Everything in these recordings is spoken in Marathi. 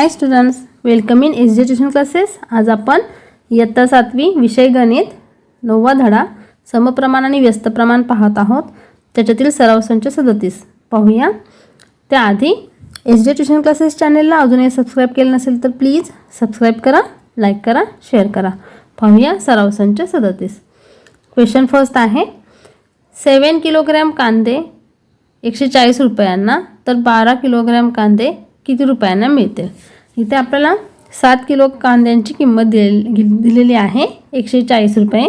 Hi students welcome in S J tuition classes आज आपण इयत्ता सातवी विषय गणित नववा धडा समप्रमाण आणि व्यस्त प्रमाण पाहत आहोत. त्याच्यातील सराव संच सदतीस. पाहूया. त्याआधी एस जे ट्युशन क्लासेस चॅनेलला अजूनही सबस्क्राईब केलं नसेल तर प्लीज सबस्क्राईब करा लाईक करा शेअर करा. पाहूया सराव संच सदतीस. क्वेश्चन फर्स्ट आहे. सेवन किलोग्रॅम कांदे एकशे चाळीस रुपयांना तर बारा किलोग्रॅम कांदे किती रुपयांना मिळतील? इथे आपल्याला सात किलो कांद्यांची किंमत दिलेली दिलेली आहे. एकशे चाळीस रुपये.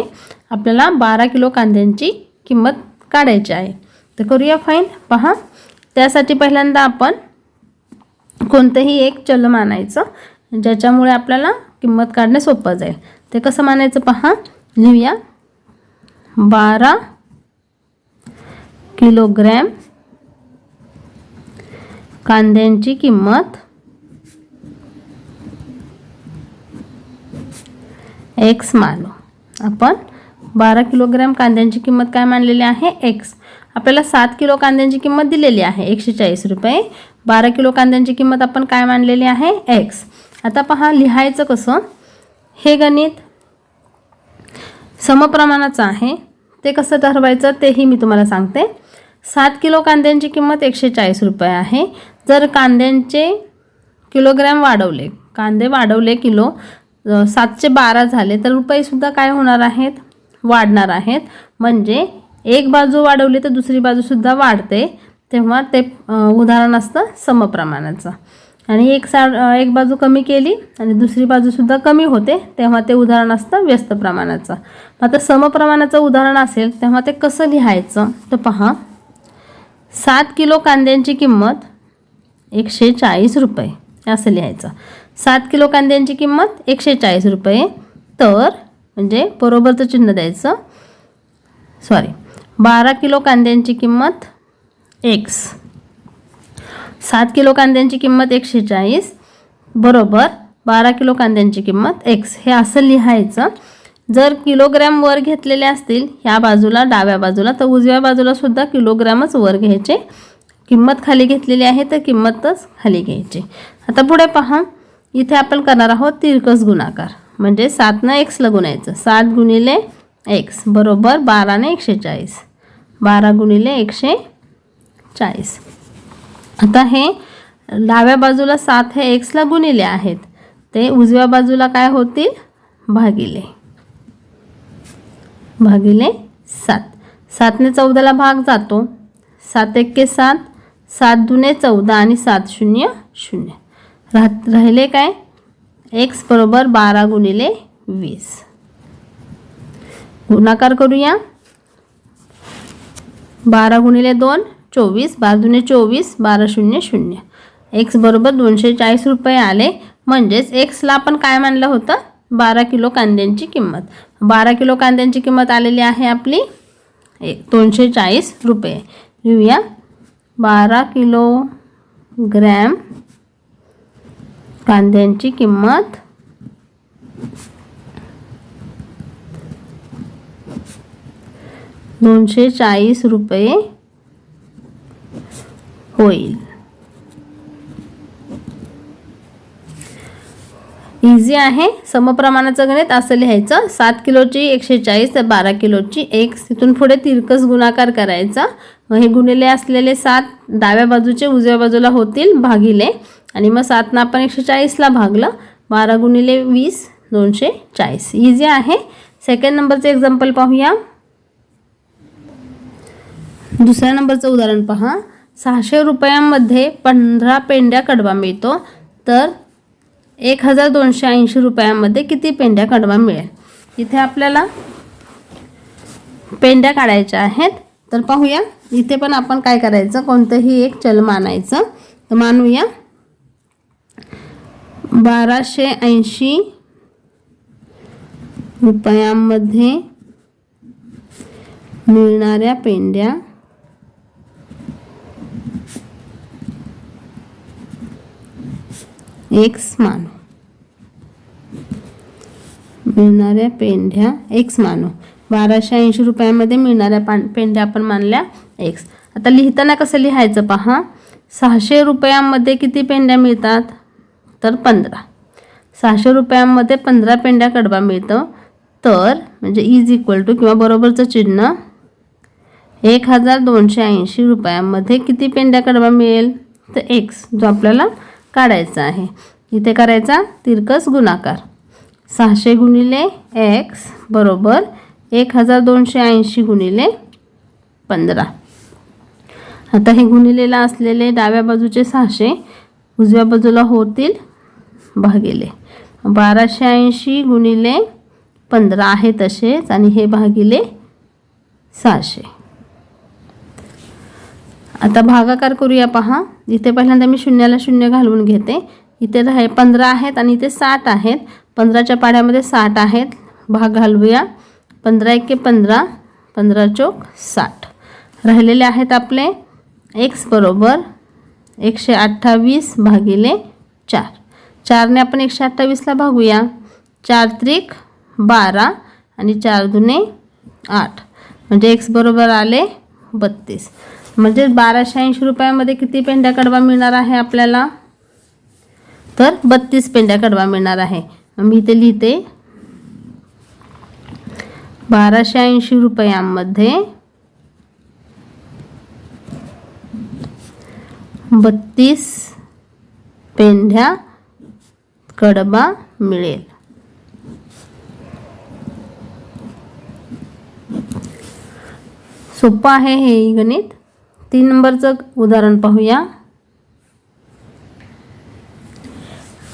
आपल्याला बारा किलो कांद्यांची किंमत काढायची आहे. तर करूया फाईन पहा. त्यासाठी पहिल्यांदा आपण कोणतंही एक चल मानायचं ज्याच्यामुळे आपल्याला किंमत काढणे सोपं जाईल. ते कसं मानायचं पहा? लिहूया. बारा किलोग्रॅम कांद्यांची किंमत? एक्स मानू. आपण बारा किलोग्रॅम कांद्यांची किंमत काय मानलेली आहे? एक्स आपल्याला सात किलो कांद्यांची किंमत दिलेली आहे. एकशे चाळीस रुपये. बारा किलो कांद्यांची किंमत आपण काय मानलेली आहे? एक्स आता पहा लिहायचं कसं? हे गणित समप्रमाणाचं आहे. ते कसं ठरवायचं? तेही मी तुम्हाला सांगते. सात किलो कांद्यांची किंमत एकशे चाळीस रुपये आहे. जर कांद्यांचे किलोग्रॅम वाढवले कांदे वाढवले किलो सातशे बारा झाले तर रुपयेसुद्धा काय होणार आहेत? वाढणार आहेत. म्हणजे एक बाजू वाढवली तर दुसरी बाजूसुद्धा वाढते. तेव्हा ते उदाहरण असतं समप्रमाणाचं. आणि एक सा एक बाजू कमी केली आणि दुसरी बाजूसुद्धा कमी होते तेव्हा ते उदाहरण असतं व्यस्त प्रमाणाचं. आता समप्रमाणाचं उदाहरण असेल तेव्हा ते कसं लिहायचं? तर पहा सात किलो कांद्यांची किंमत एकशे चाळीस रुपये असं लिहायचं. सात किलो कांद्यांची किंमत एकशे चाळीस रुपये. तर म्हणजे बरोबरचं चिन्ह द्यायचं. सॉरी बारा किलो कांद्यांची किंमत एक्स सात किलो कांद्यांची किंमत एकशे चाळीस. बरोबर. बारा किलो कांद्यांची किंमत एक्स हे असं लिहायचं. जर किलोग्रॅम वर घेतलेले असतील ह्या बाजूला डाव्या बाजूला तर उजव्या बाजूला सुद्धा किलोग्रॅमच वर घ्यायचे. किंमत खाली घेतलेली आहे तर किंमतच खाली घ्यायची. आता पुढे पहा इथे आपण करणार आहोत तिरकस गुणाकार. म्हणजे सातनं एक्सला गुणायचं. सात गुणिले एक्स बरोबर बाराने एकशे चाळीस. बारा गुणिले एकशे चाळीस. आता हे डाव्या बाजूला सात हे एक्सला गुणिले आहेत. ते उजव्या बाजूला काय होतील? भागिले. भागिले सात. सातने चौदाला भाग जातो. सात एक्के सात सात दुने चौदा आणि सात शून्य शून्य. राह राहिले काय? एक्स बरोबर बारा गुणिले वीस. गुणाकार करूया. बारा गुणिले दोन चोवीस. बारा दुने चोवीस बारा शून्य शून्य. एक्स बरोबर दोनशे चाळीस रुपये आले. म्हणजेच एक्सला आपण काय मानलं होतं? बारा किलो कांद्यांची किंमत. बारा किलो कांद्यांची किंमत आलेली आहे आपली एक दोनशे चाळीस रुपये. लिहूया. बारा किलो ग्रॅम कांद्यांची किंमत दोनशे चाळीस रुपये होईल. इझी आहे. समप्रमाणाचं गणित असं लिहायचं. सात किलोची एकशे चाळीस तर बारा किलोची एक. तिथून पुढे तिरकस गुणाकार करायचा. मग हे गुणिले असलेले सात डाव्या बाजूचे उजव्या बाजूला होतील भागिले. आणि मग सातनं आपण एकशे चाळीसला भागलं. बारा गुणिले वीस दोनशे चाळीस. इझी आहे. सेकंड नंबरचं एक्झाम्पल पाहूया. दुसऱ्या नंबरचं उदाहरण पहा. सहाशे रुपयांमध्ये पंधरा पेंड्या कडवा मिळतो. तर एक हजार दोनशे ऐंशी रुपयामध्ये किती पेंड्या कडवा मिळेल? इथे आपल्याला पेंड्या काढायच्या आहेत. तर पाहूया इथे पण आपण काय करायचं? कोणतंही एक चल मानायचं. तर मानूया. बाराशे ऐंशी रुपयांमध्ये मिळणाऱ्या पेंड्या एक्स मानू. मिळणाऱ्या पेंढ्या एक्स मानू. बाराशे ऐंशी रुपयामध्ये मिळणाऱ्या पान पेंढ्या आपण मानल्या एक्स आता लिहिताना कसं लिहायचं पहा? सहाशे रुपयांमध्ये किती पेंड्या मिळतात? तर पंधरा. सहाशे रुपयांमध्ये पंधरा पेंड्या कडबा मिळतं. तर म्हणजे इज इक्वल टू किंवा बरोबरचं चिन्ह एक हजार दोनशे ऐंशी रुपयांमध्ये किती पेंड्या कडबा मिळेल? तर एक्स जो आपल्याला काढायचा आहे. इथे करायचा तिरकस गुणाकार. सहाशे गुणिले एक्स बरोबर एक हजार दोनशे ऐंशी गुणिले पंधरा. आता हे गुणिलेला असलेले डाव्या बाजूचे सहाशे उजव्या बाजूला होतील भागिले. बाराशे ऐंशी गुणिले पंधरा आहे तसेच आणि हे भागिले सहाशे. आता भागाकार करूया पहा. इथे पहिल्यांदा मी शून्याला शून्य घालवून घेते. इथे राहे पंधरा आहेत आणि इथे साठ आहेत. पंधराच्या पाड्यामध्ये साठ आहेत. भाग घालवूया पंधरा एके पंधरा. पंधरा चोक साठ. राहिलेले आहेत आपले एक्स बरोबर एकशे अठ्ठावीस भागिले चार. चारने आपण एकशे अठ्ठावीसला भागूया. चार त्रिक बारा आणि चार दुने आठ. म्हणजे एक्स बरोबर आले बत्तीस. म्हणजे बाराशे ऐंशी रुपयामध्ये किती पेंड्या कडवा मिळणार आहे आपल्याला? तर बत्तीस पेंड्या कडवा मिळणार आहे. मी इथे लिहिते. बाराशे ऐंशी रुपयांमध्ये बत्तीस पेंढ्या कडबा मिळेल. सोपं आहे हे गणित? तीन नंबरचं उदाहरण पाहूया.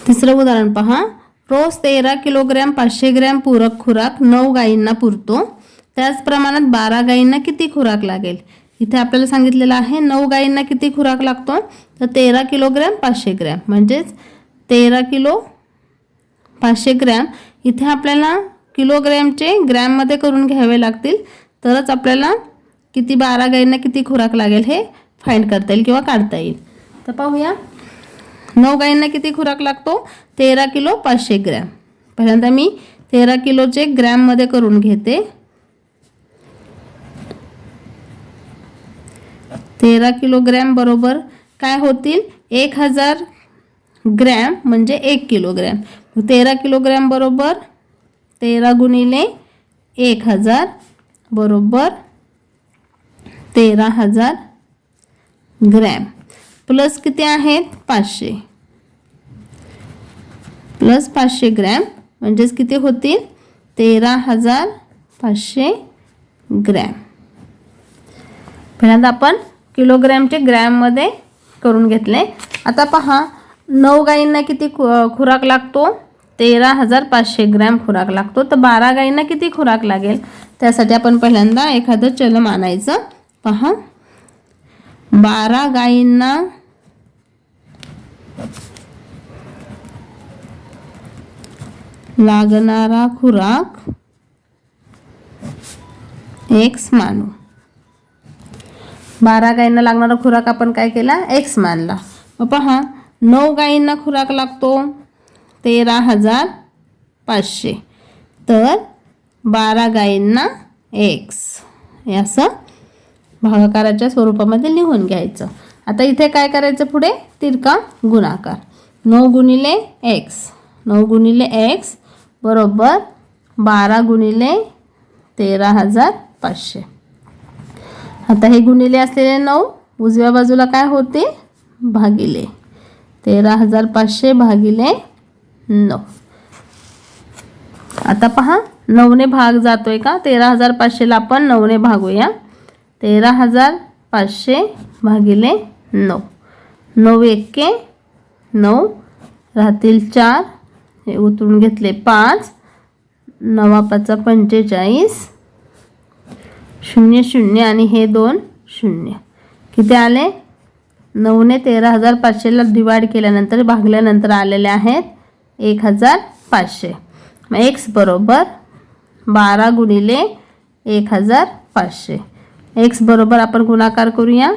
तिसरं उदाहरण पहा. रोज तेरा किलोग्रॅम पाचशे ग्रॅम पूरक खुराक नऊ गायींना पुरतो. त्याच प्रमाणात बारा गायींना किती खुराक लागेल? इथे आपल्याला सांगितलेलं आहे नऊ गायींना किती खुराक लागतो? तर तेरा किलोग्रॅम पाचशे ग्रॅम. म्हणजेच तेरा किलो पाचशे ग्रॅम. इथे आपल्याला किलोग्रॅमचे ग्रॅममध्ये करून घ्यावे लागतील. तरच आपल्याला किती बारा गाईंना किती खुराक लागेल हे फाईंड करता येईल किंवा काढता येईल. तर पाहूया. नऊ गाईंना किती खुराक लागतो? तेरा किलो पाचशे ग्रॅम. पहिल्यांदा मी तेरा किलोचे ग्रॅममध्ये करून घेते. तेरा किलोग्रॅम बरोबर काय होतील? एक हजार ग्रॅम म्हणजे एक किलोग्रॅम तेरा किलोग्रॅम बरोबर तेरा गुणिले एक हजार बरोबर तेरा हजार ग्रॅम. प्लस किती आहेत? पाचशे. प्लस पाचशे ग्रॅम म्हणजेच किती होतील? तेरा हजार पाचशे ग्रॅम. पहिल्यांदा आपण किलोग्रॅमचे ग्रॅममध्ये करून घेतले. आता पहा नऊ गायींना किती खु- खुराक लागतो? तेरा हजार पाचशे ग्रॅम खुराक लागतो. तर बारा गायींना किती खुराक लागेल? त्यासाठी आपण पहिल्यांदा एखादं चलम आणायचं पहा. बारा गायींना लागणारा खुराक एक्स मानू. बारा गायींना लागणारा खुराक आपण काय केला? एक्स मानला. मग पहा नऊ गायींना खुराक लागतो तेरा हजार पाचशे. तर बारा गायींना एक्स. असं भागाकाराच्या स्वरूपामध्ये लिहून घ्यायचं. आता इथे काय करायचं पुढे? तिरका गुणाकार. नऊ गुणिले एक्स. नऊ गुणिले एक्स बरोबर बारा गुणिले तेरा हजार पाचशे. आता हे गुणिले असलेले नऊ उजव्या बाजूला काय होते? भागिले तेरा हजार पाचशे भागिले नऊ. आता पहा नऊने भाग जातोय का? तेरा हजार पाचशेला आपण नऊने भागूया. तेरा हजार पाचशे भागिले नऊ. नऊ एक्के नऊ. राहतील चार. हे उतरून घेतले पाच. नवा पाचा पंचेचाळीस. शून्य शून्य आणि हे दोन शून्य. किती आले? नऊने तेरा हजार पाचशेला डिवाईड केल्यानंतर भागल्यानंतर आलेले आहेत एक हजार पाचशे. मग एक्स बरोबर बारा गुणिले एक हजार पाचशे. एक्स बरोबर आपण गुणाकार करूया.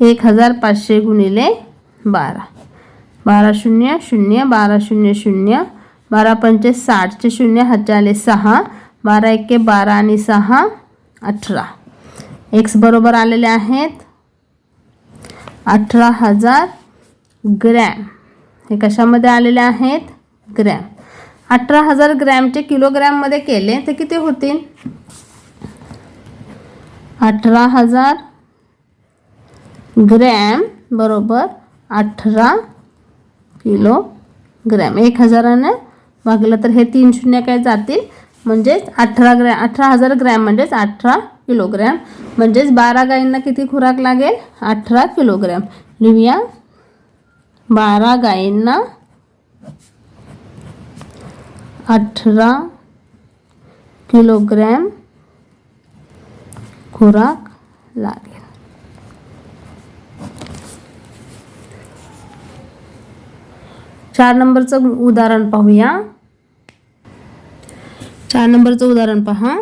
एक हजार पाचशे गुणिले बारा. बारा शून्य शून्य बारा शून्य शून्य. बारा पंचे साठचे शून्य हातचे सहा. बारा एके बारा आणि सहा अठरा. एक्स बरोबर आलेले आहेत अठरा हजार ग्रॅम. हे कशामध्ये आलेले आहेत? ग्रॅम. अठरा हजार ग्रॅमचे किलोग्रॅममध्ये केले तर किती होतील? अठरा हजार ग्रॅम बरोबर अठरा किलो ग्रॅम. एक हजाराने भागलं तर हे तीन शून्य काय जातील? म्हणजेच अठरा ग्रॅम अठरा हजार ग्रॅम म्हणजेच अठरा किलोग्रॅम म्हणजेच बारा गायींना किती खुराक लागेल? अठरा किलोग्रॅम लिहूया. बारा गायींना अठरा किलोग्रॅम खुराक लागेल चार नंबरचं उदाहरण पाहूया. चार नंबरचं उदाहरण पहा.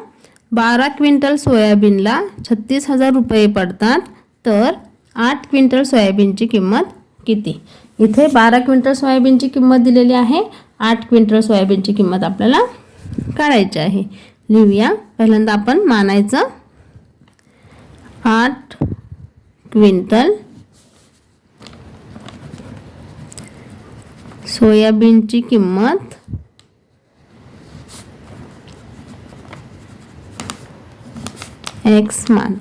बारा क्विंटल सोयाबीनला छत्तीस हजार रुपये पडतात. तर आठ क्विंटल सोयाबीनची किंमत किती? इथे बारा क्विंटल सोयाबीनची किंमत दिलेली आहे. आठ क्विंटल सोयाबीनची किंमत आपल्याला काढायची आहे. लिहूया. पहिल्यांदा आपण मानायचं आठ क्विंटल. सोयाबीनची किंमत. एक्स मान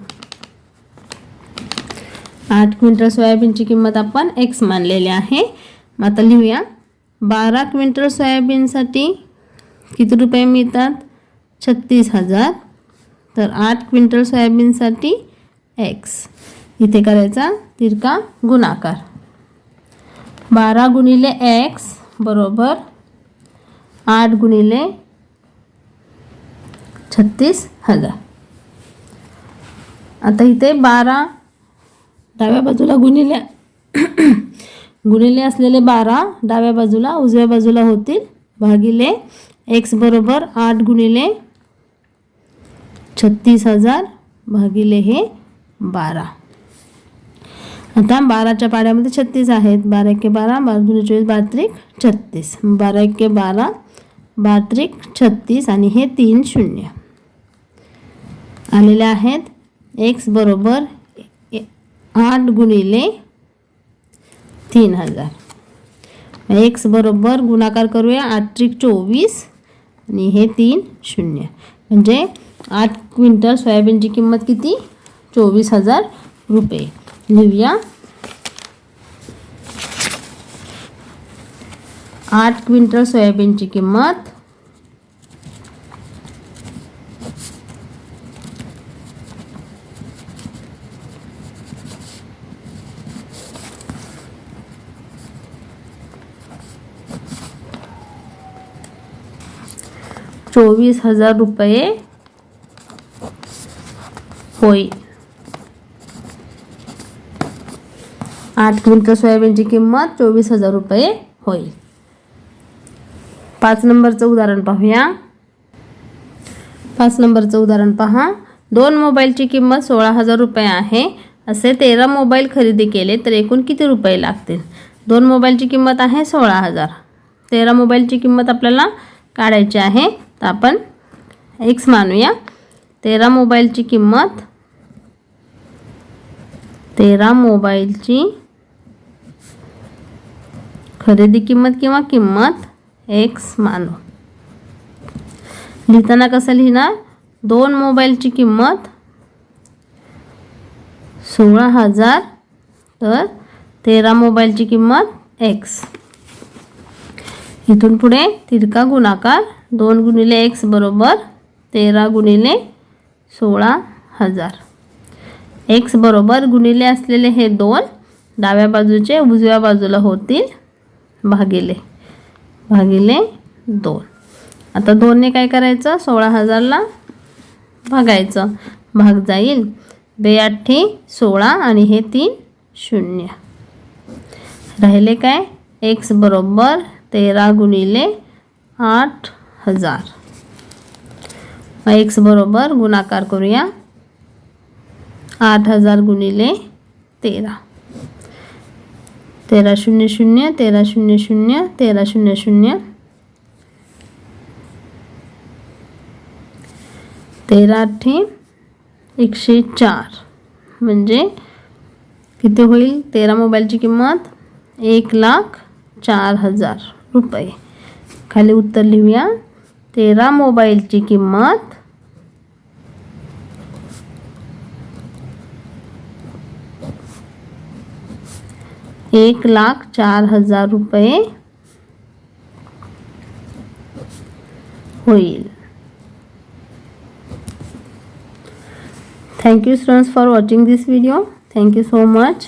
आठ क्विंटल सोयाबीनची किंमत आपण एक्स मानलेली आहे. मग आता लिहूया. बारा क्विंटल सोयाबीनसाठी किती रुपये मिळतात? छत्तीस हजार. तर आठ क्विंटल सोयाबीनसाठी एक्स इथे करायचा तिरका गुणाकार. बारा गुणिले एक्स बरोबर आठ गुणिले छत्तीस हजार. आता इथे बारा डाव्या बाजूला गुणिले गुणिले असलेले बारा डाव्या बाजूला उजव्या बाजूला होतील. भागिले एक्स बरोबर आठ गुणिले छत्तीस हजार भागिले हे बारा. आता बाराच्या पाड्यामध्ये छत्तीस आहेत. बारा एके बारा बारा दुने चोवीस बारा त्रिक छत्तीस. बारा एके बारा बारा त्रिक छत्तीस आणि हे तीन शून्य. आलेले आहेत एक्स बरोबर ए- आठ गुणिले तीन हजार. एक्स बरोबर गुणाकार करूया आठ त्रिक चोवीस आणि हे तीन शून्य. म्हणजे आठ क्विंटल सोयाबीनची किंमत किती? चोवीस हज़ार रुपये लिहूया आठ क्विंटल सोयाबीनची किंमत। चोवीस हज़ार रुपये होईल आठ क्विंटल सोयाबीनची किंमत चोवीस हजार रुपये होईल. पाच नंबरचं उदाहरण पाहूया. पाच नंबरचं उदाहरण पहा. दोन मोबाईलची किंमत सोळा हजार रुपये आहे. असे तेरा मोबाईल खरेदी केले तर एकूण किती रुपये लागतील? दोन मोबाईलची किंमत आहे सोळा हजार. तेरा मोबाईलची किंमत आपल्याला काढायची आहे. तर आपण एक्स मानूया. तेरा मोबाईलची किंमत तेरा मोबाईलची खरेदी किंमत किंवा किंमत एक्स मानू. लिहिताना कसं लिहिणार? दोन मोबाईलची किंमत सोळा हजार तर तेरा मोबाईलची किंमत एक्स इथून पुढे तिरका गुणाकार दोन गुणिले एक्स बरोबर तेरा गुणिले सोळा हजार. एक्स बरोबर गुणिले असलेले हे दोन डाव्या बाजूचे उजव्या बाजूला होतील. भागिले. भागिले दोन. आता दोनने काय करायचं? सोळा हजारला भागायचं. भाग जाईल. बे सोळा आणि हे तीन शून्य. राहिले काय? एक्स बरोबर तेरा गुणिले आठ हजार. एक्स बरोबर गुणाकार करूया. आठ हजार गुणिले तेरा. तेरा शून्य शून्य तेरा शून्य शून्य तेरा शून्य शून्य. तेरा अठ्ठे एकशे चार. म्हणजे किती होईल? तेरा मोबाईलची किंमत एक लाख चार हजार रुपये. खाली उत्तर लिहूया. तेरा मोबाईलची किंमत एक लाख चार हज़ार रुपये होईल thank you students for watching this video thank you so much